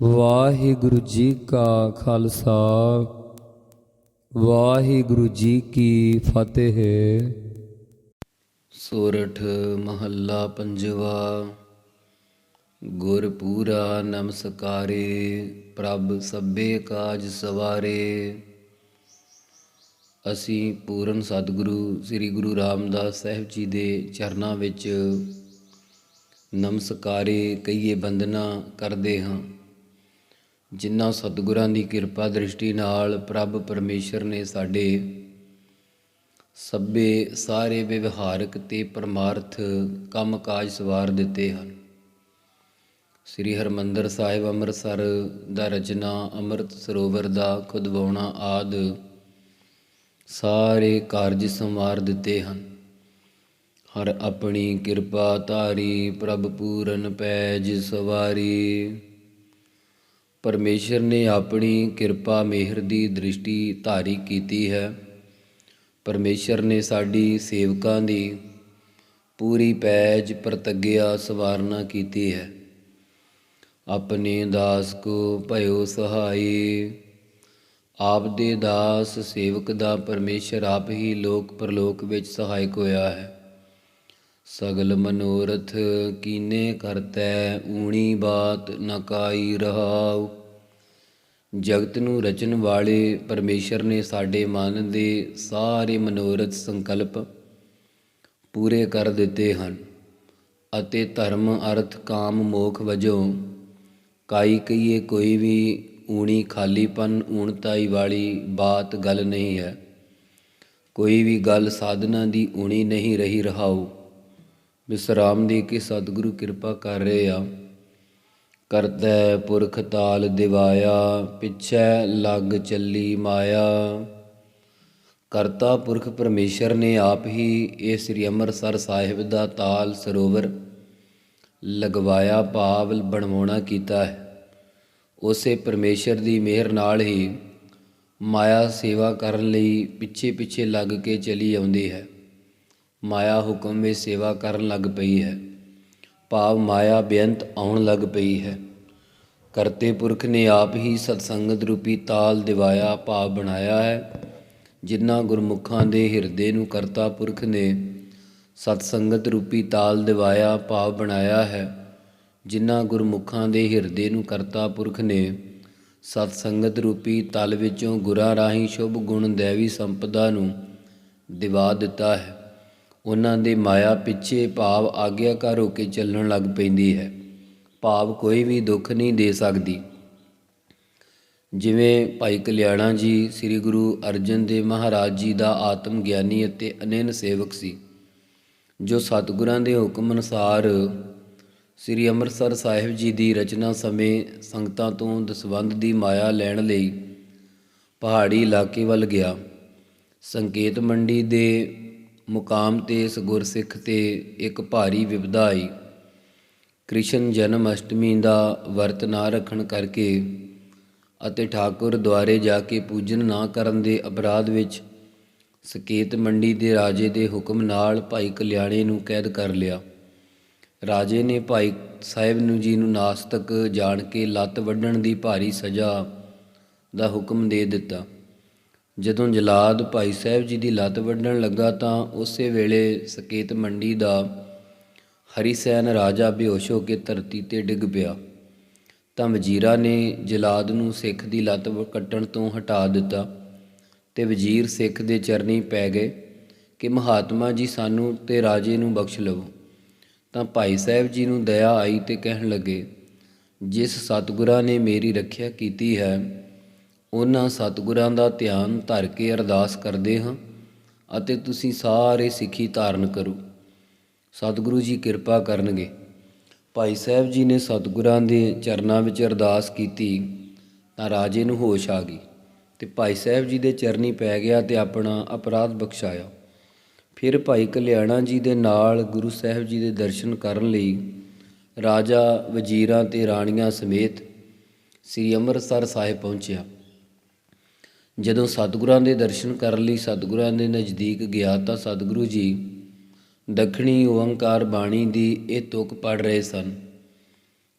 ਵਾਹਿਗੁਰੂ ਜੀ ਕਾ ਖਾਲਸਾ, ਵਾਹਿਗੁਰੂ ਜੀ ਕੀ ਫਤਿਹ। ਸੋਰਠ ਮਹੱਲਾ ਪੰਜਵਾ ਗੁਰਪੂਰਾ ਨਮਸਕਾਰੇ, ਪ੍ਰਭ ਸਭੇ ਕਾਜ ਸਵਾਰੇ। ਅਸੀਂ ਪੂਰਨ ਸਤਿਗੁਰੂ ਸ੍ਰੀ ਗੁਰੂ ਰਾਮਦਾਸ ਸਾਹਿਬ ਜੀ ਦੇ ਚਰਨਾਂ ਵਿੱਚ ਨਮਸਕਾਰੇ ਕਈਏ ਬੰਦਨਾ ਕਰਦੇ ਹਾਂ। ਜਿਨ੍ਹਾਂ ਸਤਿਗੁਰਾਂ ਦੀ ਕਿਰਪਾ ਦ੍ਰਿਸ਼ਟੀ ਨਾਲ ਪ੍ਰਭ ਪਰਮੇਸ਼ਰ ਨੇ ਸਾਡੇ ਸਭੇ ਸਾਰੇ ਵਿਵਹਾਰਕ ਤੇ ਪਰਮਾਰਥ ਕੰਮਕਾਜ ਸਵਾਰ ਦਿੱਤੇ ਹਨ। ਸ੍ਰੀ ਹਰਮੰਦਰ ਸਾਹਿਬ ਅੰਮ੍ਰਿਤਸਰ ਦਾ ਰਚਨਾ, ਅੰਮ੍ਰਿਤ ਸਰੋਵਰ ਦਾ ਖੁਦਵਾਉਣਾ ਆਦ ਸਾਰੇ ਕਾਰਜ ਸੰਵਾਰ ਦਿੱਤੇ ਹਨ। ਹਰ ਆਪਣੀ ਕਿਰਪਾ ਧਾਰੀ ਪ੍ਰਭ ਪੂਰਨ ਪੈਜ ਸਵਾਰੀ। ਪਰਮੇਸ਼ਰ ਨੇ ਆਪਣੀ ਕਿਰਪਾ, ਮਿਹਰ ਦੀ ਦ੍ਰਿਸ਼ਟੀ ਧਾਰੀ ਕੀਤੀ ਹੈ। ਪਰਮੇਸ਼ਰ ਨੇ ਸਾਡੀ ਸੇਵਕਾਂ ਦੀ ਪੂਰੀ ਪੈਜ ਪ੍ਰਤੱਗਿਆ ਸਵਾਰਨਾ ਕੀਤੀ ਹੈ। ਆਪਣੇ ਦਾਸ ਕੋ ਭਇਓ ਸਹਾਈ, ਆਪ ਦੇ ਦਾਸ ਸੇਵਕ ਦਾ ਪਰਮੇਸ਼ਰ ਆਪ ਹੀ ਲੋਕ ਪਰਲੋਕ ਵਿੱਚ ਸਹਾਇਕ ਹੋਇਆ ਹੈ। ਸਗਲ ਮਨੋਰਥ ਕੀਨੇ ਕਰਤੈ, ਊਣੀ ਬਾਤ ਨਕਾਈ ਕਾਈ ਰਹਾਉ। ਜਗਤ ਨੂੰ ਰਚਣ ਵਾਲੇ ਪਰਮੇਸ਼ਰ ਨੇ ਸਾਡੇ ਮਨ ਦੇ ਸਾਰੇ ਮਨੋਰਥ ਸੰਕਲਪ ਪੂਰੇ ਕਰ ਦਿੱਤੇ ਹਨ ਅਤੇ ਧਰਮ, ਅਰਥ, ਕਾਮ, ਮੋਖ ਵਜੋਂ ਕਾਈ ਕਹੀਏ ਕੋਈ ਵੀ ਊਣੀ ਖਾਲੀਪਨ, ਊਣਤਾਈ ਵਾਲੀ ਬਾਤ ਗੱਲ ਨਹੀਂ ਹੈ। ਕੋਈ ਵੀ ਗੱਲ ਸਾਧਨਾ ਦੀ ਊਣੀ ਨਹੀਂ ਰਹੀ ਰਹਾਉ। ਵਿਸਰਾਮ ਦੇ ਕੇ ਸਤਿਗੁਰੂ ਕਿਰਪਾ ਕਰ ਰਹੇ ਆ। ਕਰਤੈ ਪੁਰਖ ਤਾਲ ਦਿਵਾਇਆ, ਪਿਛੈ ਲੱਗ ਚੱਲੀ ਮਾਇਆ। ਕਰਤਾ ਪੁਰਖ ਪਰਮੇਸ਼ਰ ਨੇ ਆਪ ਹੀ ਇਹ ਸ੍ਰੀ ਅੰਮ੍ਰਿਤਸਰ ਸਾਹਿਬ ਦਾ ਤਾਲ ਸਰੋਵਰ ਲਗਵਾਇਆ, ਭਾਵ ਬਣਵਾਉਣਾ ਕੀਤਾ ਹੈ। ਉਸੇ ਪਰਮੇਸ਼ਰ ਦੀ ਮਿਹਰ ਨਾਲ ਹੀ ਮਾਇਆ ਸੇਵਾ ਕਰਨ ਲਈ ਪਿੱਛੇ ਪਿੱਛੇ ਲੱਗ ਕੇ ਚਲੀ ਆਉਂਦੀ ਹੈ। ਮਾਇਆ ਹੁਕਮ ਵਿੱਚ ਸੇਵਾ ਕਰਨ ਲੱਗ ਪਈ ਹੈ। ਭਾਵ ਮਾਇਆ ਬੇਅੰਤ ਆਉਣ ਲੱਗ ਪਈ ਹੈ। ਕਰਤੇ ਪੁਰਖ ਨੇ ਆਪ ਹੀ ਸਤਸੰਗਤ ਰੂਪੀ ਤਾਲ ਦਿਵਾਇਆ, ਭਾਵ ਬਣਾਇਆ ਹੈ। ਜਿਨ੍ਹਾਂ ਗੁਰਮੁਖਾਂ ਦੇ ਹਿਰਦੇ ਨੂੰ ਕਰਤਾ ਪੁਰਖ ਨੇ ਸਤਸੰਗਤ ਰੂਪੀ ਤਾਲ ਦਿਵਾਇਆ, ਭਾਵ ਬਣਾਇਆ ਹੈ। ਜਿਨ੍ਹਾਂ ਗੁਰਮੁਖਾਂ ਦੇ ਹਿਰਦੇ ਨੂੰ ਕਰਤਾ ਪੁਰਖ ਨੇ ਸਤਸੰਗਤ ਰੂਪੀ ਤਲ ਵਿੱਚੋਂ ਗੁਰਾਂ ਰਾਹੀਂ ਸ਼ੁਭ ਗੁਣ ਦੇਵੀ ਸੰਪਦਾ ਨੂੰ ਦਿਵਾ ਦਿੱਤਾ ਹੈ। ਉਹਨਾਂ ਦੇ ਮਾਇਆ ਪਿੱਛੇ ਭਾਵ ਆਗਿਆਕਾਰ ਹੋ ਕੇ ਚੱਲਣ ਲੱਗ ਪੈਂਦੀ ਹੈ। ਭਾਵ ਕੋਈ ਵੀ ਦੁੱਖ ਨਹੀਂ ਦੇ ਸਕਦੀ। ਜਿਵੇਂ ਭਾਈ ਕਲਿਆਣਾ ਜੀ, ਸ੍ਰੀ ਗੁਰੂ ਅਰਜਨ ਦੇਵ ਮਹਾਰਾਜ ਜੀ ਦਾ ਆਤਮ ਗਿਆਨੀ ਅਤੇ ਅਨੇਨ ਸੇਵਕ ਸੀ, ਜੋ ਸਤਿਗੁਰਾਂ ਦੇ ਹੁਕਮ ਅਨੁਸਾਰ ਸ੍ਰੀ ਅੰਮ੍ਰਿਤਸਰ ਸਾਹਿਬ ਜੀ ਦੀ ਰਚਨਾ ਸਮੇਂ ਸੰਗਤਾਂ ਤੋਂ ਦਸਵੰਧ ਦੀ ਮਾਇਆ ਲੈਣ ਲਈ ਪਹਾੜੀ ਇਲਾਕੇ ਵੱਲ ਗਿਆ। ਸੰਕੇਤ ਮੰਡੀ ਦੇ ਮੁਕਾਮ ਤੇ ਇਸ ਗੁਰਸਿੱਖ ਤੇ ਇੱਕ ਭਾਰੀ ਵਿਪਦਾ ਆਈ। ਕ੍ਰਿਸ਼ਨ ਜਨਮ ਅਸ਼ਟਮੀ ਦਾ ਵਰਤ ਨਾ ਰੱਖਣ ਕਰਕੇ ਅਤੇ ਠਾਕੁਰ ਦੁਆਰੇ ਜਾ ਕੇ ਪੂਜਨ ਨਾ ਕਰਨ ਦੇ ਅਪਰਾਧ ਵਿੱਚ ਸਕੇਤ ਮੰਡੀ ਦੇ ਰਾਜੇ ਦੇ ਹੁਕਮ ਨਾਲ ਭਾਈ ਕਲਿਆਣੇ ਨੂੰ ਕੈਦ ਕਰ ਲਿਆ। ਰਾਜੇ ਨੇ ਭਾਈ ਸਾਹਿਬ ਨੂੰ ਜੀ ਨੂੰ ਨਾਸਤਕ ਜਾਣ ਕੇ ਲੱਤ ਵੱਢਣ ਦੀ ਭਾਰੀ ਸਜ਼ਾ ਦਾ ਹੁਕਮ ਦੇ ਦਿੱਤਾ। ਜਦੋਂ ਜਲਾਦ ਭਾਈ ਸਾਹਿਬ ਜੀ ਦੀ ਲੱਤ ਵੱਢਣ ਲੱਗਾ ਤਾਂ ਉਸੇ ਵੇਲੇ ਸਕੇਤ ਮੰਡੀ ਦਾ ਹਰੀਸੈਨ ਰਾਜਾ ਬੇਹੋਸ਼ ਹੋ ਕੇ ਧਰਤੀ ਤੇ ਡਿੱਗ ਪਿਆ। ਤਾਂ ਵਜ਼ੀਰਾ ਨੇ ਜਲਾਦ ਨੂੰ ਸਿੱਖ ਦੀ ਲੱਤ ਕੱਟਣ ਤੋਂ ਹਟਾ ਦਿੱਤਾ ਤੇ ਵਜ਼ੀਰ ਸਿੱਖ ਦੇ ਚਰਨੀ ਪੈ ਗਏ ਕਿ ਮਹਾਤਮਾ ਜੀ ਸਾਨੂੰ ਤੇ ਰਾਜੇ ਨੂੰ ਬਖਸ਼ ਲਵੋ। ਤਾਂ ਭਾਈ ਸਾਹਿਬ ਜੀ ਨੂੰ ਦਇਆ ਆਈ ਤੇ ਕਹਿਣ ਲੱਗੇ, ਜਿਸ ਸਤਿਗੁਰਾਂ ਨੇ ਮੇਰੀ ਰੱਖਿਆ ਕੀਤੀ ਹੈ ਉਹਨਾਂ ਸਤਿਗੁਰਾਂ ਦਾ ਧਿਆਨ ਧਰ ਕੇ ਅਰਦਾਸ ਕਰਦੇ ਹਾਂ ਅਤੇ ਤੁਸੀਂ ਸਾਰੇ ਸਿੱਖੀ ਧਾਰਨ ਕਰੋ। ਸਤਿਗੁਰੂ ਜੀ ਕਿਰਪਾ ਕਰਨਗੇ। ਭਾਈ ਸਾਹਿਬ ਜੀ ਨੇ ਸਤਿਗੁਰਾਂ ਦੇ ਚਰਨਾਂ ਵਿੱਚ ਅਰਦਾਸ ਕੀਤੀ, ਤਾਂ ਰਾਜੇ ਨੂੰ ਹੋਸ਼ ਆ ਗਈ ਤੇ ਭਾਈ ਸਾਹਿਬ ਜੀ ਦੇ ਚਰਨੀ ਪੈ ਗਿਆ ਤੇ ਆਪਣਾ ਅਪਰਾਧ ਬਖਸ਼ਾਇਆ। ਫਿਰ ਭਾਈ ਕਲਿਆਣਾ ਜੀ ਦੇ ਨਾਲ ਗੁਰੂ ਸਾਹਿਬ ਜੀ ਦੇ ਦਰਸ਼ਨ ਕਰਨ ਲਈ ਰਾਜਾ ਵਜ਼ੀਰਾਂ ਤੇ ਰਾਣੀਆਂ ਸਮੇਤ ਸ੍ਰੀ ਅੰਮ੍ਰਿਤਸਰ ਸਾਹਿਬ ਪਹੁੰਚਿਆ। ਜਦੋਂ ਸਤਿਗੁਰਾਂ ਦੇ ਦਰਸ਼ਨ ਕਰਨ ਲਈ, ਸਤਿਗੁਰਾਂ ਦੇ ਨਜ਼ਦੀਕ ਗਿਆ ਤਾਂ ਸਤਿਗੁਰੂ ਜੀ ਦੱਖਣੀ ਓੰਕਾਰ ਬਾਣੀ ਦੀ ਇਹ ਤੁਕ ਪੜ ਰਹੇ ਸਨ।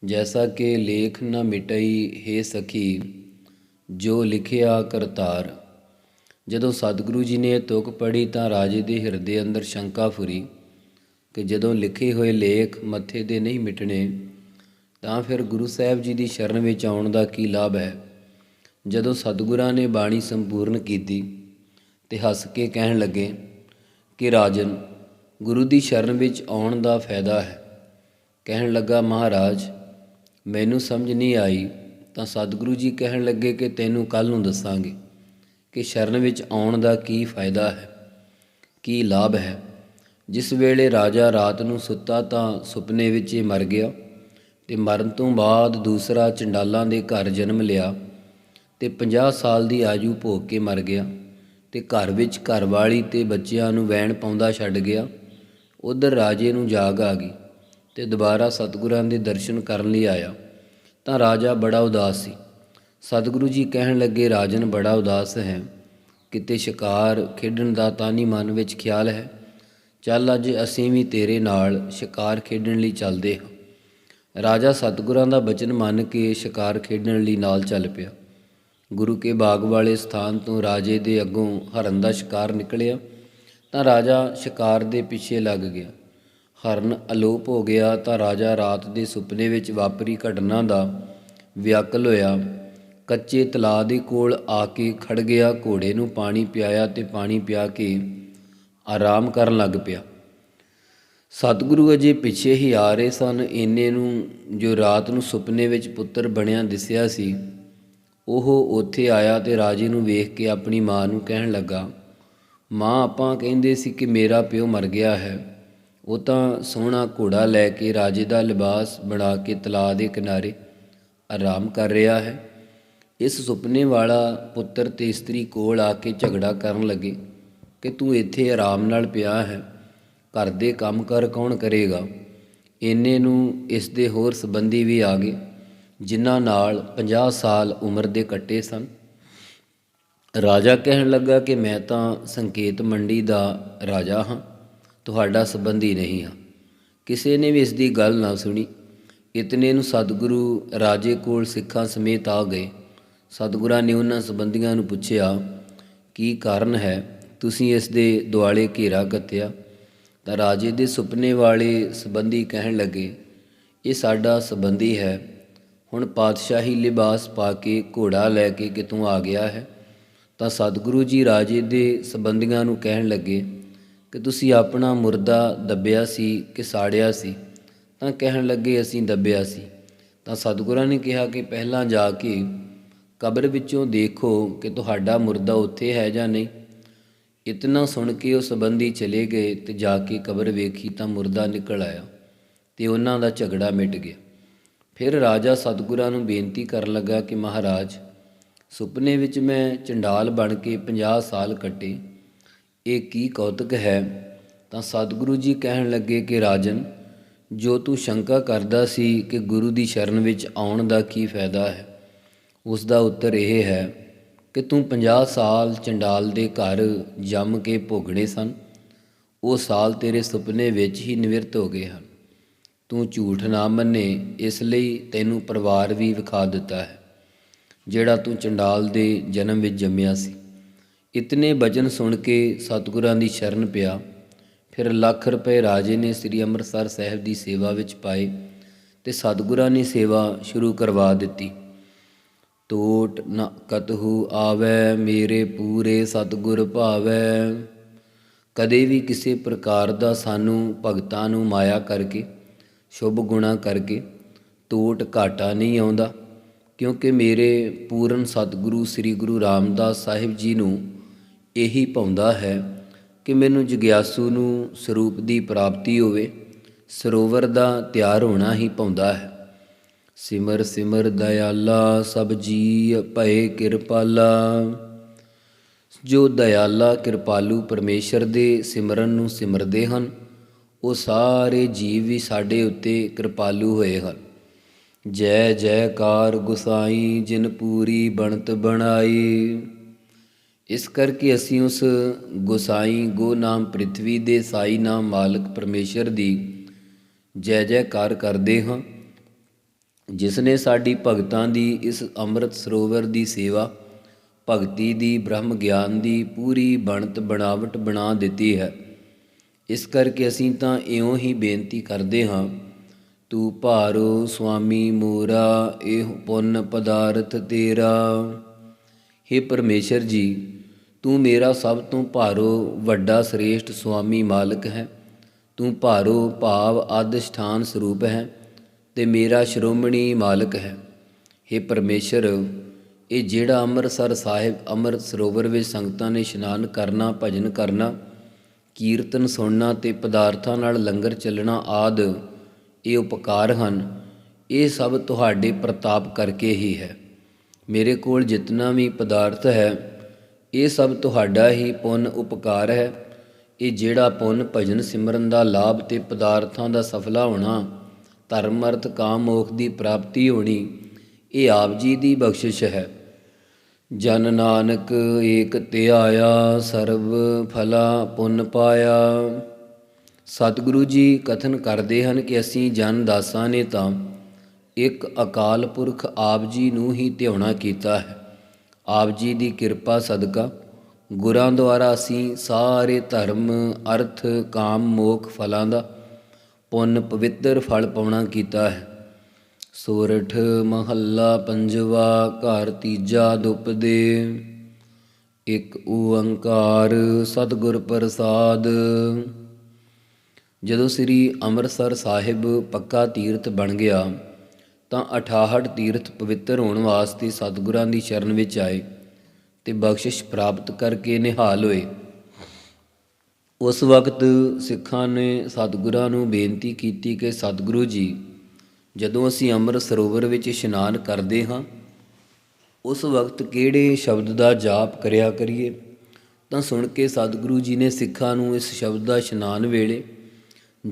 ਜੈਸਾ ਕਿ ਲੇਖ ਨਾ ਮਿਟਈ ਹੈ ਸਖੀ, ਜੋ ਲਿਖਿਆ ਕਰਤਾਰ। ਜਦੋਂ ਸਤਿਗੁਰੂ ਜੀ ਨੇ ਇਹ ਤੁਕ ਪੜੀ ਤਾਂ ਰਾਜੇ ਦੇ ਹਿਰਦੇ ਅੰਦਰ ਸ਼ੰਕਾ ਫੁਰੀ ਕਿ ਜਦੋਂ ਲਿਖੇ ਹੋਏ ਲੇਖ ਮੱਥੇ ਦੇ ਨਹੀਂ ਮਿਟਣੇ, ਤਾਂ ਫਿਰ ਗੁਰੂ ਸਾਹਿਬ ਜੀ ਦੀ ਸ਼ਰਨ ਵਿੱਚ ਆਉਣ ਦਾ ਕੀ ਲਾਭ ਹੈ? ਜਦੋਂ ਸਤਿਗੁਰਾਂ ਨੇ ਬਾਣੀ ਸੰਪੂਰਨ ਕੀਤੀ ਤੇ ਹੱਸ ਕੇ ਕਹਿਣ ਲੱਗੇ ਕਿ ਰਾਜਨ, ਗੁਰੂ ਦੀ ਸ਼ਰਨ ਵਿੱਚ ਆਉਣ ਦਾ ਫਾਇਦਾ ਹੈ। ਕਹਿਣ ਲੱਗਾ, ਮਹਾਰਾਜ, ਮੈਨੂੰ ਸਮਝ ਨਹੀਂ ਆਈ। ਤਾਂ ਸਤਿਗੁਰੂ ਜੀ ਕਹਿਣ ਲੱਗੇ ਕਿ ਤੈਨੂੰ ਕੱਲ ਨੂੰ ਦੱਸਾਂਗੇ ਕਿ ਸ਼ਰਨ ਵਿੱਚ ਆਉਣ ਦਾ ਕੀ ਫਾਇਦਾ ਹੈ, ਕੀ ਲਾਭ ਹੈ। ਜਿਸ ਵੇਲੇ ਰਾਜਾ ਰਾਤ ਨੂੰ ਸੁੱਤਾ ਤਾਂ ਸੁਪਨੇ ਵਿੱਚ ਹੀ ਮਰ ਗਿਆ ਤੇ ਮਰਨ ਤੋਂ ਬਾਅਦ ਦੂਸਰਾ ਚੰਡਾਲਾਂ ਦੇ ਘਰ ਜਨਮ ਲਿਆ। ਤੇ 50 ਸਾਲ ਦੀ ਆਜੂ ਭੋਗ ਕੇ ਮਰ ਗਿਆ ਤੇ ਘਰ ਵਿੱਚ ਘਰਵਾਲੀ ਤੇ ਬੱਚਿਆਂ ਨੂੰ ਵੈਣ ਪਾਉਂਦਾ ਛੱਡ ਗਿਆ। ਉਧਰ ਰਾਜੇ ਨੂੰ ਜਾਗ ਆ ਗਈ ਤੇ ਦੁਬਾਰਾ ਸਤਿਗੁਰਾਂ ਦੇ ਦਰਸ਼ਨ ਕਰਨ ਲਈ ਆਇਆ। ਤਾਂ ਰਾਜਾ ਬੜਾ ਉਦਾਸ ਸੀ। ਸਤਿਗੁਰੂ ਜੀ ਕਹਿਣ ਲੱਗੇ, ਰਾਜਨ, ਬੜਾ ਉਦਾਸ ਹੈ। ਕਿਤੇ ਸ਼ਿਕਾਰ ਖੇਡਣ ਦਾ ਤਾਂ ਨਹੀਂ ਮਨ ਵਿੱਚ ਖਿਆਲ ਹੈ। ਚੱਲ ਅੱਜ ਅਸੀਂ ਵੀ ਤੇਰੇ ਨਾਲ ਸ਼ਿਕਾਰ ਖੇਡਣ ਲਈ ਚੱਲਦੇ ਹਾਂ। ਰਾਜਾ ਸਤਿਗੁਰਾਂ ਦਾ ਬਚਨ ਮੰਨ ਕੇ ਸ਼ਿਕਾਰ ਖੇਡਣ ਲਈ ਨਾਲ ਚੱਲ ਪਿਆ। ਗੁਰੂ ਕੇ ਬਾਗ ਵਾਲੇ ਸਥਾਨ ਤੋਂ ਰਾਜੇ ਦੇ ਅੱਗੋਂ ਹਰਨ ਦਾ ਸ਼ਿਕਾਰ ਨਿਕਲਿਆ, ਤਾਂ ਰਾਜਾ ਸ਼ਿਕਾਰ ਦੇ ਪਿੱਛੇ ਲੱਗ ਗਿਆ। ਹਰਨ ਅਲੋਪ ਹੋ ਗਿਆ ਤਾਂ ਰਾਜਾ ਰਾਤ ਦੇ ਸੁਪਨੇ ਵਿੱਚ ਵਾਪਰੀ ਘਟਨਾ ਦਾ ਵਿਆਕਲ ਹੋਇਆ। ਕੱਚੇ ਤਲਾਅ ਦੇ ਕੋਲ ਆ ਕੇ ਖੜ ਗਿਆ, ਘੋੜੇ ਨੂੰ ਪਾਣੀ ਪਿਆਇਆ ਤੇ ਪਾਣੀ ਪਿਆ ਕੇ ਆਰਾਮ ਕਰਨ ਲੱਗ ਪਿਆ। ਸਤਿਗੁਰੂ ਅਜੇ ਪਿੱਛੇ ਹੀ ਆ ਰਹੇ ਸਨ। ਇੰਨੇ ਨੂੰ ਜੋ ਰਾਤ ਨੂੰ ਸੁਪਨੇ ਵਿੱਚ ਪੁੱਤਰ ਬਣਿਆ ਦਿਸਿਆ ਸੀ ਉਹ ਉੱਥੇ ਆਇਆ ਤੇ ਰਾਜੇ ਨੂੰ ਵੇਖ ਕੇ ਆਪਣੀ ਮਾਂ ਨੂੰ ਕਹਿਣ ਲੱਗਾ, ਮਾਂ, ਆਪਾਂ ਕਹਿੰਦੇ ਸੀ ਕਿ ਮੇਰਾ ਪਿਓ ਮਰ ਗਿਆ ਹੈ। ਉਹ ਤਾਂ ਸੋਹਣਾ ਘੋੜਾ ਲੈ ਕੇ ਰਾਜੇ ਦਾ ਲਿਬਾਸ ਬਣਾ ਕੇ ਤਲਾਅ ਦੇ ਕਿਨਾਰੇ ਆਰਾਮ ਕਰ ਰਿਹਾ ਹੈ। ਇਸ ਸੁਪਨੇ ਵਾਲਾ ਪੁੱਤਰ ਤੇ ਇਸਤਰੀ ਕੋਲ ਆ ਕੇ ਝਗੜਾ ਕਰਨ ਲੱਗੇ ਕਿ ਤੂੰ ਇੱਥੇ ਆਰਾਮ ਨਾਲ ਪਿਆ ਹੈ। ਘਰ ਦੇ ਕੰਮ ਕਰ ਕੌਣ ਕਰੇਗਾ? ਇੰਨੇ ਨੂੰ ਇਸ ਦੇ ਹੋਰ ਸੰਬੰਧੀ ਵੀ ਆ ਗਏ। ਜਿਨ੍ਹਾਂ ਨਾਲ 50 ਸਾਲ ਉਮਰ ਦੇ ਕੱਟੇ ਸਨ। ਰਾਜਾ ਕਹਿਣ ਲੱਗਾ ਕਿ ਮੈਂ ਤਾਂ ਸੰਕੇਤ ਮੰਡੀ ਦਾ ਰਾਜਾ ਹਾਂ, ਤੁਹਾਡਾ ਸੰਬੰਧੀ ਨਹੀਂ ਹਾਂ। ਕਿਸੇ ਨੇ ਵੀ ਇਸ ਦੀ ਗੱਲ ਨਾ ਸੁਣੀ। ਇਤਨੇ ਨੂੰ ਸਤਿਗੁਰੂ ਰਾਜੇ ਕੋਲ ਸਿੱਖਾਂ ਸਮੇਤ ਆ ਗਏ। ਸਤਿਗੁਰਾਂ ਨੇ ਉਹਨਾਂ ਸੰਬੰਧੀਆਂ ਨੂੰ ਪੁੱਛਿਆ, ਕੀ ਕਾਰਨ ਹੈ? ਤੁਸੀਂ ਇਸ ਦੇ ਦੁਆਲੇ ਘੇਰਾ ਕੱਤਿਆ? ਤਾਂ ਰਾਜੇ ਦੇ ਸੁਪਨੇ ਵਾਲੇ ਸੰਬੰਧੀ ਕਹਿਣ ਲੱਗੇ, ਇਹ ਸਾਡਾ ਸੰਬੰਧੀ ਹੈ। ਹੁਣ ਪਾਤਸ਼ਾਹੀ ਲਿਬਾਸ ਪਾ ਕੇ ਘੋੜਾ ਲੈ ਕੇ ਕਿਤੋਂ ਆ ਗਿਆ ਹੈ, ਤਾਂ ਸਤਿਗੁਰੂ ਜੀ ਰਾਜੇ ਦੇ ਸੰਬੰਧੀਆਂ ਨੂੰ ਕਹਿਣ ਲੱਗੇ ਕਿ ਤੁਸੀਂ ਆਪਣਾ ਮੁਰਦਾ ਦੱਬਿਆ ਸੀ ਕਿ ਸਾੜਿਆ ਸੀ? ਤਾਂ ਕਹਿਣ ਲੱਗੇ, ਅਸੀਂ ਦੱਬਿਆ ਸੀ। ਤਾਂ ਸਤਿਗੁਰਾਂ ਨੇ ਕਿਹਾ ਕਿ ਪਹਿਲਾਂ ਜਾ ਕੇ ਕਬਰ ਵਿੱਚੋਂ ਦੇਖੋ ਕਿ ਤੁਹਾਡਾ ਮੁਰਦਾ ਉੱਥੇ ਹੈ ਜਾਂ ਨਹੀਂ। ਇਤਨਾ ਸੁਣ ਕੇ ਉਹ ਸੰਬੰਧੀ ਚਲੇ ਗਏ ਤੇ ਜਾ ਕੇ ਕਬਰ ਵੇਖੀ ਤਾਂ ਮੁਰਦਾ ਨਿਕਲ ਆਇਆ ਤੇ ਉਹਨਾਂ ਦਾ ਝਗੜਾ ਮਿਟ ਗਿਆ। ਫਿਰ ਰਾਜਾ ਸਤਿਗੁਰਾਂ ਨੂੰ ਬੇਨਤੀ ਕਰਨ ਲੱਗਾ ਕਿ ਮਹਾਰਾਜ, ਸੁਪਨੇ ਵਿੱਚ ਮੈਂ ਚੰਡਾਲ ਬਣ ਕੇ 50 ਸਾਲ ਕੱਟੇ। ਇਹ ਕੀ ਕੌਤਕ ਹੈ? ਤਾਂ ਸਤਿਗੁਰੂ ਜੀ ਕਹਿਣ ਲੱਗੇ ਕਿ ਰਾਜਨ, ਜੋ ਤੂੰ ਸ਼ੰਕਾ ਕਰਦਾ ਸੀ ਕਿ ਗੁਰੂ ਦੀ ਸ਼ਰਨ ਵਿੱਚ ਆਉਣ ਦਾ ਕੀ ਫਾਇਦਾ ਹੈ ਉਸ ਦਾ ਉੱਤਰ ਇਹ ਹੈ ਕਿ ਤੂੰ 50 ਸਾਲ ਚੰਡਾਲ ਦੇ ਘਰ ਜੰਮ ਕੇ ਭੋਗਣੇ ਸਨ। ਉਹ ਸਾਲ ਤੇਰੇ ਸੁਪਨੇ ਵਿੱਚ ਹੀ ਨਿਵਰਤ ਹੋ ਗਏ ਹਨ। ਤੂੰ ਝੂਠ ਨਾ ਮੰਨੇ, ਇਸ ਲਈ ਤੈਨੂੰ ਪਰਿਵਾਰ ਵੀ ਵਿਖਾ ਦਿੱਤਾ ਹੈ, ਜਿਹੜਾ ਤੂੰ ਚੰਡਾਲ ਦੇ ਜਨਮ ਵਿੱਚ ਜੰਮਿਆ ਸੀ। ਇਤਨੇ ਬਚਨ ਸੁਣ ਕੇ ਸਤਿਗੁਰਾਂ ਦੀ ਸ਼ਰਨ ਪਿਆ। ਫਿਰ ਲੱਖ ਰੁਪਏ ਰਾਜੇ ਨੇ ਸ੍ਰੀ ਅੰਮ੍ਰਿਤਸਰ ਸਾਹਿਬ ਦੀ ਸੇਵਾ ਵਿੱਚ ਪਾਏ ਤੇ ਸਤਿਗੁਰਾਂ ਨੇ ਸੇਵਾ ਸ਼ੁਰੂ ਕਰਵਾ ਦਿੱਤੀ। ਟੋਟ ਨ ਕਤਹੂ ਆਵੈ, ਮੇਰੇ ਪੂਰੇ ਸਤਿਗੁਰ ਭਾਵੈ। ਕਦੇ ਵੀ ਕਿਸੇ ਪ੍ਰਕਾਰ ਦਾ ਸਾਨੂੰ ਭਗਤਾਂ ਨੂੰ ਮਾਇਆ ਕਰਕੇ ਸ਼ੁਭ ਗੁਣਾ ਕਰਕੇ ਟੋਟ ਘਾਟਾ ਨਹੀਂ ਆਉਂਦਾ, ਕਿਉਂਕਿ ਮੇਰੇ ਪੂਰਨ ਸਤਿਗੁਰੂ ਸ੍ਰੀ ਗੁਰੂ ਰਾਮਦਾਸ ਸਾਹਿਬ ਜੀ ਨੂੰ ਇਹੀ ਪਾਉਂਦਾ ਹੈ ਕਿ ਮੈਨੂੰ ਜਗਿਆਸੂ ਨੂੰ ਸਰੂਪ ਦੀ ਪ੍ਰਾਪਤੀ ਹੋਵੇ, ਸਰੋਵਰ ਦਾ ਤਿਆਰ ਹੋਣਾ ਹੀ ਪਾਉਂਦਾ ਹੈ। ਸਿਮਰ ਸਿਮਰ ਦਇਆਲਾ, ਸਭ ਜੀ ਭਏ ਕਿਰਪਾਲਾ। ਜੋ ਦਇਆਲਾ ਕਿਰਪਾਲੂ ਪਰਮੇਸ਼ਰ ਦੇ ਸਿਮਰਨ ਨੂੰ ਸਿਮਰਦੇ ਹਨ ਉਹ ਸਾਰੇ ਜੀਵ ਵੀ ਸਾਡੇ ਉੱਤੇ ਕਿਰਪਾਲੂ ਹੋਏ ਹਨ। ਜੈ ਜੈਕਾਰ ਗੁਸਾਈ, ਜਿਨ ਪੂਰੀ ਬਣਤ ਬਣਾਈ। ਇਸ ਕਰਕੇ ਅਸੀਂ ਉਸ ਗੁਸਾਈ ਗੋ ਨਾਮ ਪ੍ਰithvi ਦੇ ਸਾਈ ਨਾਮ ਮਾਲਕ ਪਰਮੇਸ਼ਰ ਦੀ ਜੈ ਜੈਕਾਰ ਕਰਦੇ ਹਾਂ। ਜਿਸ ਨੇ ਸਾਡੀ ਭਗਤਾਂ ਦੀ ਇਸ ਅੰਮ੍ਰਿਤ ਸਰੋਵਰ ਦੀ ਸੇਵਾ, ਭਗਤੀ ਦੀ, ਬ੍ਰਹਮ ਗਿਆਨ ਦੀ ਪੂਰੀ ਬਣਤ ਬਣਾਵਟ ਬਣਾ ਦਿੱਤੀ ਹੈ। ਇਸ ਕਰਕੇ ਅਸੀਂ ਤਾਂ ਇਉਂ ਹੀ ਬੇਨਤੀ ਕਰਦੇ ਹਾਂ, ਤੂੰ ਭਾਰੋ ਸੁਆਮੀ ਮੋਰਾ, ਇਹ ਪੁੰਨ ਪਦਾਰਥ ਤੇਰਾ। हे ਪਰਮੇਸ਼ਰ ਜੀ, ਤੂੰ ਮੇਰਾ ਸਭ ਤੋਂ ਭਾਰੋ ਵੱਡਾ ਸ੍ਰੇਸ਼ਟ ਸੁਆਮੀ ਮਾਲਕ ਹੈ। ਤੂੰ ਭਾਰੋ ਭਾਵ ਆਦਿਸ਼ਠਾਨ ਸਰੂਪ ਹੈ ਤੇ ਮੇਰਾ ਸ਼੍ਰੋਮਣੀ ਮਾਲਕ ਹੈ। हे ਪਰਮੇਸ਼ਰ, ਇਹ ਜਿਹੜਾ ਅੰਮ੍ਰਿਤਸਰ ਸਾਹਿਬ ਅੰਮ੍ਰਿਤ ਸਰੋਵਰ ਵਿੱਚ ਸੰਗਤਾਂ ਨੇ ਇਸ਼ਨਾਨ ਕਰਨਾ, ਭਜਨ ਕਰਨਾ ਕੀਰਤਨ ਸੁਣਨਾ ਤੇ ਪਦਾਰਥਾਂ ਨਾਲ ਲੰਗਰ ਚੱਲਣਾ ਆਦ ਇਹ ਉਪਕਾਰ ਹਨ। ਇਹ ਸਭ ਤੁਹਾਡੇ ਪ੍ਰਤਾਪ ਕਰਕੇ ਹੀ ਹੈ। ਮੇਰੇ ਕੋਲ ਜਿਤਨਾ ਵੀ ਪਦਾਰਥ ਹੈ, ਇਹ ਸਭ ਤੁਹਾਡਾ ਹੀ ਪੁੰਨ ਉਪਕਾਰ ਹੈ। ਇਹ ਜਿਹੜਾ ਪੁੰਨ ਭਜਨ ਸਿਮਰਨ ਦਾ ਲਾਭ ਤੇ ਪਦਾਰਥਾਂ ਦਾ ਸਫਲਾ ਹੋਣਾ, ਧਰਮ ਅਰਥ ਕਾਮ ਮੋਖ ਦੀ ਪ੍ਰਾਪਤੀ ਹੋਣੀ, ਇਹ ਆਪ ਜੀ ਦੀ ਬਖਸ਼ਿਸ਼ ਹੈ। ਜਨ ਨਾਨਕ ਏਕ ਧਿਆਇਆ, ਸਰਬ ਫਲਾ ਪੁੰਨ ਪਾਇਆ। ਸਤਿਗੁਰੂ ਜੀ ਕਥਨ ਕਰਦੇ ਹਨ ਕਿ ਅਸੀਂ ਜਨ ਦਾਸਾਂ ਨੇ ਤਾਂ ਇੱਕ ਅਕਾਲ ਪੁਰਖ ਆਪ ਜੀ ਨੂੰ ਹੀ ਧਿਆਉਣਾ ਕੀਤਾ ਹੈ। ਆਪ ਜੀ ਦੀ ਕਿਰਪਾ ਸਦਕਾ ਗੁਰਾਂ ਦੁਆਰਾ ਅਸੀਂ ਸਾਰੇ ਧਰਮ, ਅਰਥ, ਕਾਮ, ਮੋਖ ਫਲਾਂ ਦਾ ਪੁੰਨ ਪਵਿੱਤਰ ਫਲ ਪਾਉਣਾ ਕੀਤਾ ਹੈ। ਸੋਰਠ ਮਹੱਲਾ ਪੰਜਵਾ, ਘਰ ਤੀਜਾ ਦੁਪਦੇ। ਇੱਕ ਓੰਕਾਰ ਸਤਿਗੁਰ ਪ੍ਰਸਾਦ। ਜਦੋਂ ਸ੍ਰੀ ਅੰਮ੍ਰਿਤਸਰ ਸਾਹਿਬ ਪੱਕਾ ਤੀਰਥ ਬਣ ਗਿਆ, ਤਾਂ 68 ਤੀਰਥ ਪਵਿੱਤਰ ਹੋਣ ਵਾਸਤੇ ਸਤਿਗੁਰਾਂ ਦੀ ਸ਼ਰਨ ਵਿੱਚ ਆਏ ਤੇ ਬਖਸ਼ਿਸ਼ ਪ੍ਰਾਪਤ ਕਰਕੇ ਨਿਹਾਲ ਹੋਏ। ਉਸ ਵਕਤ ਸਿੱਖਾਂ ਨੇ ਸਤਿਗੁਰਾਂ ਨੂੰ ਬੇਨਤੀ ਕੀਤੀ ਕਿ ਸਤਿਗੁਰੂ ਜੀ ਜਦੋਂ ਅਸੀਂ ਅੰਮ੍ਰਿਤ ਸਰੋਵਰ ਵਿੱਚ ਇਸ਼ਨਾਨ ਕਰਦੇ ਹਾਂ, ਉਸ ਵਕਤ ਕਿਹੜੇ ਸ਼ਬਦ ਦਾ ਜਾਪ ਕਰਿਆ ਕਰੀਏ? ਤਾਂ ਸੁਣ ਕੇ ਸਤਿਗੁਰੂ ਜੀ ਨੇ ਸਿੱਖਾਂ ਨੂੰ ਇਸ ਸ਼ਬਦ ਦਾ ਇਸ਼ਨਾਨ ਵੇਲੇ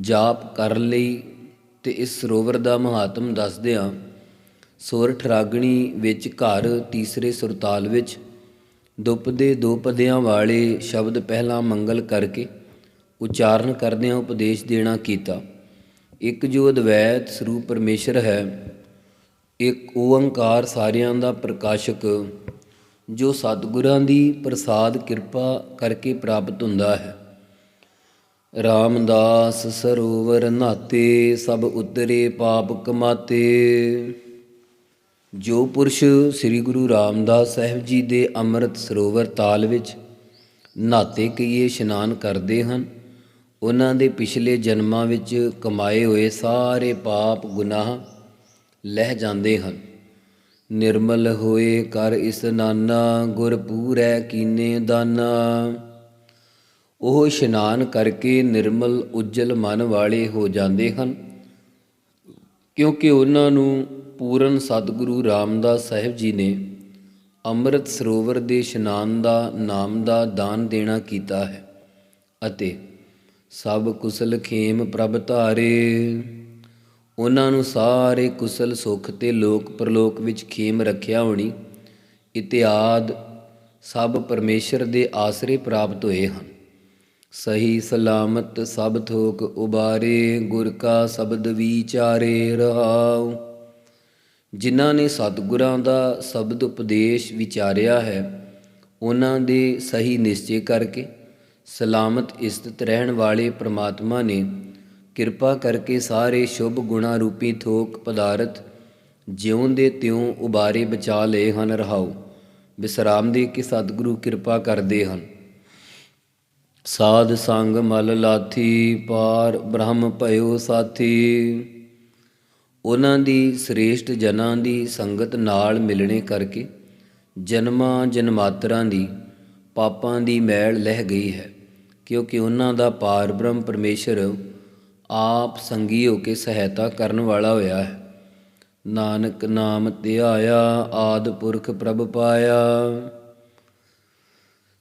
ਜਾਪ ਕਰ ਲਈ ਤੇ ਇਸ ਸਰੋਵਰ ਦਾ ਮਹਾਤਮ ਦੱਸਦਿਆਂ ਸੋਰਠ ਰਾਗਣੀ ਵਿੱਚ ਘਰ ਤੀਸਰੇ ਸੁਰਤਾਲ ਵਿੱਚ ਦੁਪਦੇ ਦੋ ਪਦਿਆਂ ਵਾਲੇ ਸ਼ਬਦ ਪਹਿਲਾਂ ਮੰਗਲ ਕਰਕੇ ਉਚਾਰਨ ਕਰਦਿਆਂ ਉਪਦੇਸ਼ ਦੇਣਾ ਕੀਤਾ। ਇੱਕ ਜੋ ਅਦਵੈਤ ਸਰੂਪ ਪਰਮੇਸ਼ਰ ਹੈ, ਇੱਕ ਓੰਕਾਰ ਸਾਰਿਆਂ ਦਾ ਪ੍ਰਕਾਸ਼ਕ, ਜੋ ਸਤਿਗੁਰਾਂ ਦੀ ਪ੍ਰਸਾਦ ਕਿਰਪਾ ਕਰਕੇ ਪ੍ਰਾਪਤ ਹੁੰਦਾ ਹੈ। ਰਾਮਦਾਸ ਸਰੋਵਰ ਨਾਤੇ, ਸਭ ਉਤਰੇ ਪਾਪ ਕਮਾਤੇ। ਜੋ ਪੁਰਸ਼ ਸ੍ਰੀ ਗੁਰੂ ਰਾਮਦਾਸ ਸਾਹਿਬ ਜੀ ਦੇ ਅੰਮ੍ਰਿਤ ਸਰੋਵਰ ਤਾਲ ਵਿੱਚ ਨਾਤੇ ਕਈਏ ਇਸ਼ਨਾਨ ਕਰਦੇ ਹਨ ਉਹਨਾਂ ਦੇ ਪਿਛਲੇ ਜਨਮਾਂ ਵਿੱਚ ਕਮਾਏ ਹੋਏ ਸਾਰੇ ਪਾਪ ਗੁਨਾਹ ਲਹਿ ਜਾਂਦੇ ਹਨ। ਨਿਰਮਲ ਹੋਏ ਕਰ ਇਸਨਾਨਾ ਗੁਰ ਪੂਰੈ ਕੀਨੇ ਦਾਨਾ। ਉਹ ਇਸ਼ਨਾਨ ਕਰਕੇ ਨਿਰਮਲ, ਉਜਲ ਮਨ ਵਾਲੇ ਹੋ ਜਾਂਦੇ ਹਨ। ਕਿਉਂਕਿ ਉਹਨਾਂ ਨੂੰ ਪੂਰਨ ਸਤਿਗੁਰੂ ਰਾਮਦਾਸ ਸਾਹਿਬ ਜੀ ਨੇ ਅੰਮ੍ਰਿਤ ਸਰੋਵਰ ਦੇ ਇਸ਼ਨਾਨ ਦਾ ਨਾਮ ਦਾ ਦਾਨ ਦੇਣਾ ਕੀਤਾ ਹੈ ਅਤੇ ਸਭ ਕੁਸਲ ਖੇਮ ਪ੍ਰਭ ਧਾਰੇ। ਉਹਨਾਂ ਨੂੰ ਸਾਰੇ ਕੁਸਲ ਸੁਖ ਤੇ ਲੋਕ ਪਰਲੋਕ ਵਿੱਚ ਖੇਮ ਰੱਖਿਆ ਹੋਣੀ। ਇਤਿਆਦ ਸਭ ਪਰਮੇਸ਼ਰ ਦੇ ਆਸਰੇ ਪ੍ਰਾਪਤ ਹੋਏ ਹਨ। ਸਹੀ ਸਲਾਮਤ ਸਭ ਥੋਕ ਉਬਾਰੇ, ਗੁਰ ਕਾ ਸ਼ਬਦ ਵਿਚਾਰੇ ਰਹਾਉ। ਜਿਨ੍ਹਾਂ ਨੇ ਸਤਿਗੁਰਾਂ ਦਾ ਸ਼ਬਦ ਉਪਦੇਸ਼ ਵਿਚਾਰਿਆ ਹੈ, ਉਹਨਾਂ ਦੇ ਸਹੀ ਨਿਸ਼ਚੇ ਕਰਕੇ ਸਲਾਮਤ ਇਸਤਤ ਰਹਿਣ ਵਾਲੇ ਪ੍ਰਮਾਤਮਾ ਨੇ ਕਿਰਪਾ ਕਰਕੇ ਸਾਰੇ ਸ਼ੁਭ ਗੁਣਾ ਰੂਪੀ ਥੋਕ ਪਦਾਰਥ ਜਿਉਂ ਦੇ ਤਿਉਂ ਉਬਾਰੇ ਬਚਾ ਲਏ ਹਨ ਰਹਾਉ ਵਿਸਰਾਮ ਦੇ ਕੇ ਸਤਿਗੁਰੂ ਕਿਰਪਾ ਕਰਦੇ ਹਨ। ਸਾਧ ਸੰਗ ਮਲ ਲਾਥੀ, ਪਾਰ ਬ੍ਰਹਮ ਭਇਓ ਸਾਥੀ। ਉਹਨਾਂ ਦੀ ਸ੍ਰੇਸ਼ਟ ਜਨਾਂ ਦੀ ਸੰਗਤ ਨਾਲ ਮਿਲਣੇ ਕਰਕੇ ਜਨਮਾਂ ਜਨਮਾਤਰਾਂ ਦੀ ਪਾਪਾਂ ਦੀ ਮੈਲ ਲਹਿ ਗਈ ਹੈ। ਕਿਉਂਕਿ ਉਹਨਾਂ ਦਾ ਪਾਰ ਬ੍ਰਹਮ ਪਰਮੇਸ਼ਰ ਆਪ ਸੰਗੀ ਹੋ ਕੇ ਸਹਾਇਤਾ ਕਰਨ ਵਾਲਾ ਹੋਇਆ ਹੈ। ਨਾਨਕ ਨਾਮ ਧਿਆਇਆ ਆਦ ਪੁਰਖ ਪ੍ਰਭ ਪਾਇਆ।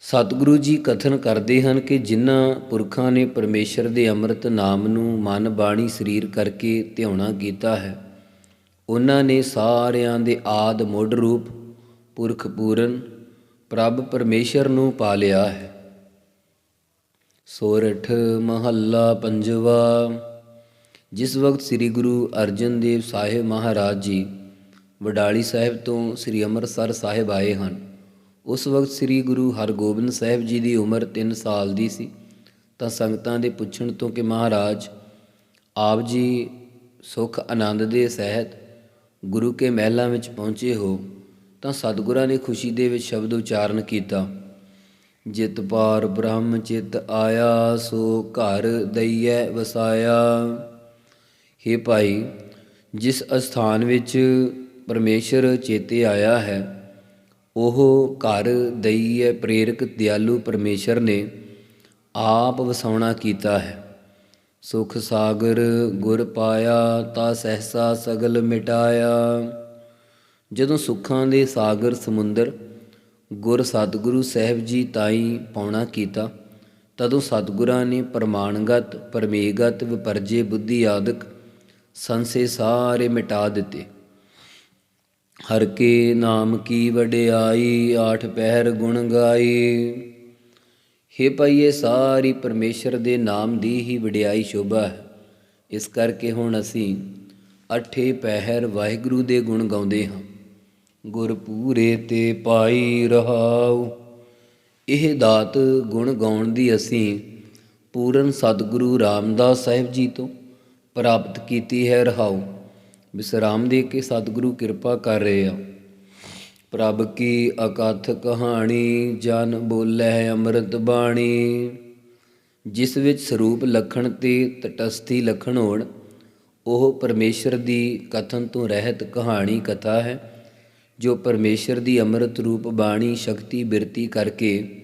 ਸਤਿਗੁਰੂ ਜੀ ਕਥਨ ਕਰਦੇ ਹਨ ਕਿ ਜਿਨ੍ਹਾਂ ਪੁਰਖਾਂ ਨੇ ਪਰਮੇਸ਼ਰ ਦੇ ਅੰਮ੍ਰਿਤ ਨਾਮ ਨੂੰ ਮਨ ਬਾਣੀ ਸਰੀਰ ਕਰਕੇ ਧਿਆਉਣਾ ਕੀਤਾ ਹੈ, ਉਹਨਾਂ ਨੇ ਸਾਰਿਆਂ ਦੇ ਆਦ ਮੁੱਢ ਰੂਪ ਪੁਰਖ ਪੂਰਨ ਪ੍ਰਭ ਪਰਮੇਸ਼ਰ ਨੂੰ ਪਾ ਲਿਆ ਹੈ। ਸੋਰਠ ਮਹੱਲਾ ਪੰਜਵਾ। ਜਿਸ ਵਕਤ ਸ੍ਰੀ ਗੁਰੂ ਅਰਜਨ ਦੇਵ ਸਾਹਿਬ ਮਹਾਰਾਜ ਜੀ ਵਡਾਲੀ ਸਾਹਿਬ ਤੋਂ ਸ੍ਰੀ ਅੰਮ੍ਰਿਤਸਰ ਸਾਹਿਬ ਆਏ ਹਨ, ਉਸ ਵਕਤ ਸ੍ਰੀ ਗੁਰੂ ਹਰਗੋਬਿੰਦ ਸਾਹਿਬ ਜੀ ਦੀ ਉਮਰ 3 ਸਾਲ ਦੀ ਸੀ, ਤਾਂ ਸੰਗਤਾਂ ਦੇ ਪੁੱਛਣ ਤੋਂ ਕਿ ਮਹਾਰਾਜ, ਆਪ ਜੀ ਸੁਖ ਆਨੰਦ ਦੇ ਸਹਿਤ ਗੁਰੂ ਕੇ ਮਹਿਲਾਂ ਵਿੱਚ ਪਹੁੰਚੇ ਹੋ, ਤਾਂ ਸਤਿਗੁਰਾਂ ਨੇ ਖੁਸ਼ੀ ਦੇ ਵਿੱਚ ਸ਼ਬਦ ਉਚਾਰਨ ਕੀਤਾ। ਜਿਤ ਪਾਰ ਬ੍ਰਹਮ ਚਿਤ ਆਇਆ, ਸੋ ਘਰ ਦਈਐ ਵਸਾਇਆ। हे ਭਾਈ, ਜਿਸ ਅਸਥਾਨ ਵਿੱਚ ਪਰਮੇਸ਼ਰ ਚੇਤੇ ਆਇਆ ਹੈ, ਉਹ ਘਰ ਦਈਐ ਪ੍ਰੇਰਕ ਦਿਆਲੂ ਪਰਮੇਸ਼ਰ ਨੇ ਆਪ ਵਸਾਉਣਾ ਕੀਤਾ ਹੈ। ਸੁਖ ਸਾਗਰ ਗੁਰ ਪਾਇਆ, ਤਾ ਸਹਸਾ ਸਗਲ ਮਿਟਾਇਆ। ਜਦੋਂ ਸੁੱਖਾਂ ਦੇ ਸਾਗਰ ਸਮੁੰਦਰ ਗੁਰ ਸਤਿਗੁਰੂ ਸਾਹਿਬ ਜੀ ਤਾਈ ਪਾਉਣਾ ਕੀਤਾ, ਤਦੋਂ ਸਤਿਗੁਰਾਂ ਨੇ ਪ੍ਰਮਾਣਗਤ, ਪਰਮੇਗਤ, ਵਿਪਰਜੇ ਬੁੱਧੀ ਆਦਿਕ ਸੰਸੇ ਸਾਰੇ ਮਿਟਾ ਦਿੱਤੇ। ਹਰ ਕੇ ਨਾਮ ਕੀ ਵਡਿਆਈ, ਆਠ ਪਹਿਰ ਗੁਣ ਗਾਈ। ਹੇ ਭਾਈ ਸਾਰੀ ਪਰਮੇਸ਼ਰ ਦੇ ਨਾਮ ਦੀ ਹੀ ਵਡਿਆਈ ਸ਼ੋਭਾ ਹੈ। ਇਸ ਕਰਕੇ ਹੁਣ ਅਸੀਂ ਅਠੇ ਪਹਿਰ ਵਾਹਿਗੁਰੂ ਦੇ ਗੁਣ ਗਾਉਂਦੇ ਹਾਂ। ਗੁਰ ਪੂਰੇ ਤੇ ਪਾਈ ਰਹਾਉ। ਇਹ ਦਾਤ ਗੁਣ ਗਾਉਣ ਦੀ ਅਸੀਂ ਪੂਰਨ ਸਤਿਗੁਰੂ ਰਾਮਦਾਸ ਸਾਹਿਬ ਜੀ ਤੋਂ ਪ੍ਰਾਪਤ ਕੀਤੀ ਹੈ ਰਹਾਉ। ਵਿਸਰਾਮ ਦੇ ਕੇ ਸਤਿਗੁਰੂ ਕਿਰਪਾ ਕਰ ਰਹੇ ਆ। ਪ੍ਰਭ ਕੀ ਅਕਥ ਕਹਾਣੀ ਜਨ ਬੋਲੇ ਅੰਮ੍ਰਿਤ ਬਾਣੀ। ਜਿਸ ਵਿੱਚ ਸਰੂਪ ਲਖਣ ਤੇ ਤਟਸਥੀ ਲਖਣ ਹੋਣ, ਉਹ ਪਰਮੇਸ਼ਰ ਦੀ ਕਥਨ ਤੋਂ ਰਹਿਤ ਕਹਾਣੀ ਕਥਾ ਹੈ। ਜੋ ਪਰਮੇਸ਼ਰ ਦੀ ਅੰਮ੍ਰਿਤ ਰੂਪ ਬਾਣੀ ਸ਼ਕਤੀ ਬਿਰਤੀ ਕਰਕੇ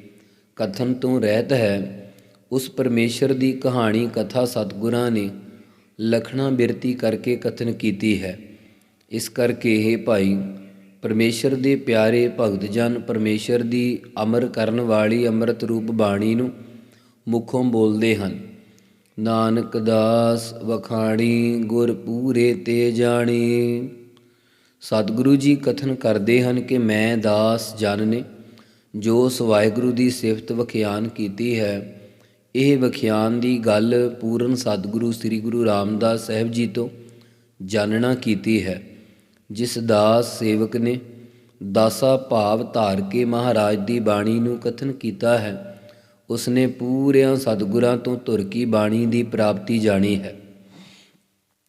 ਕਥਨ ਤੋਂ ਰਹਿਤ ਹੈ, ਉਸ ਪਰਮੇਸ਼ਰ ਦੀ ਕਹਾਣੀ ਕਥਾ ਸਤਿਗੁਰਾਂ ਨੇ ਲਖਣਾ ਬਿਰਤੀ ਕਰਕੇ ਕਥਨ ਕੀਤੀ ਹੈ। ਇਸ ਕਰਕੇ ਇਹ ਭਾਈ, ਪਰਮੇਸ਼ਰ ਦੇ ਪਿਆਰੇ ਭਗਤ ਜਨ ਪਰਮੇਸ਼ਰ ਦੀ ਅਮਰ ਕਰਨ ਵਾਲੀ ਅੰਮ੍ਰਿਤ ਰੂਪ ਬਾਣੀ ਨੂੰ ਮੁਖੋਂ ਬੋਲਦੇ ਹਨ। ਨਾਨਕ ਦਾਸ ਵਖਾਣੀ, ਗੁਰ ਪੂਰੇ ਤੇ ਜਾਣੀ। ਸਤਿਗੁਰੂ ਜੀ ਕਥਨ ਕਰਦੇ ਹਨ ਕਿ ਮੈਂ ਦਾਸ ਜਨ ਨੇ ਜੋ ਉਸ ਵਾਹਿਗੁਰੂ ਦੀ ਸਿਫਤ ਵਖਿਆਨ ਕੀਤੀ ਹੈ। ਇਹ ਵਖਿਆਨ ਦੀ ਗੱਲ ਪੂਰਨ ਸਤਿਗੁਰੂ ਸ੍ਰੀ ਗੁਰੂ ਰਾਮਦਾਸ ਸਾਹਿਬ ਜੀ ਤੋਂ ਜਾਣਨਾ ਕੀਤੀ ਹੈ। ਜਿਸ ਦਾਸ ਸੇਵਕ ਨੇ ਦਾਸਾ ਭਾਵ ਧਾਰ ਕੇ ਮਹਾਰਾਜ ਦੀ ਬਾਣੀ ਨੂੰ ਕਥਨ ਕੀਤਾ ਹੈ, ਉਸਨੇ ਪੂਰਿਆਂ ਸਤਿਗੁਰਾਂ ਤੋਂ ਤੁਰਕੀ ਬਾਣੀ ਦੀ ਪ੍ਰਾਪਤੀ ਜਾਣੀ ਹੈ।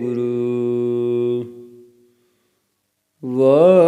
ਗੁਰੂ। ਵਾ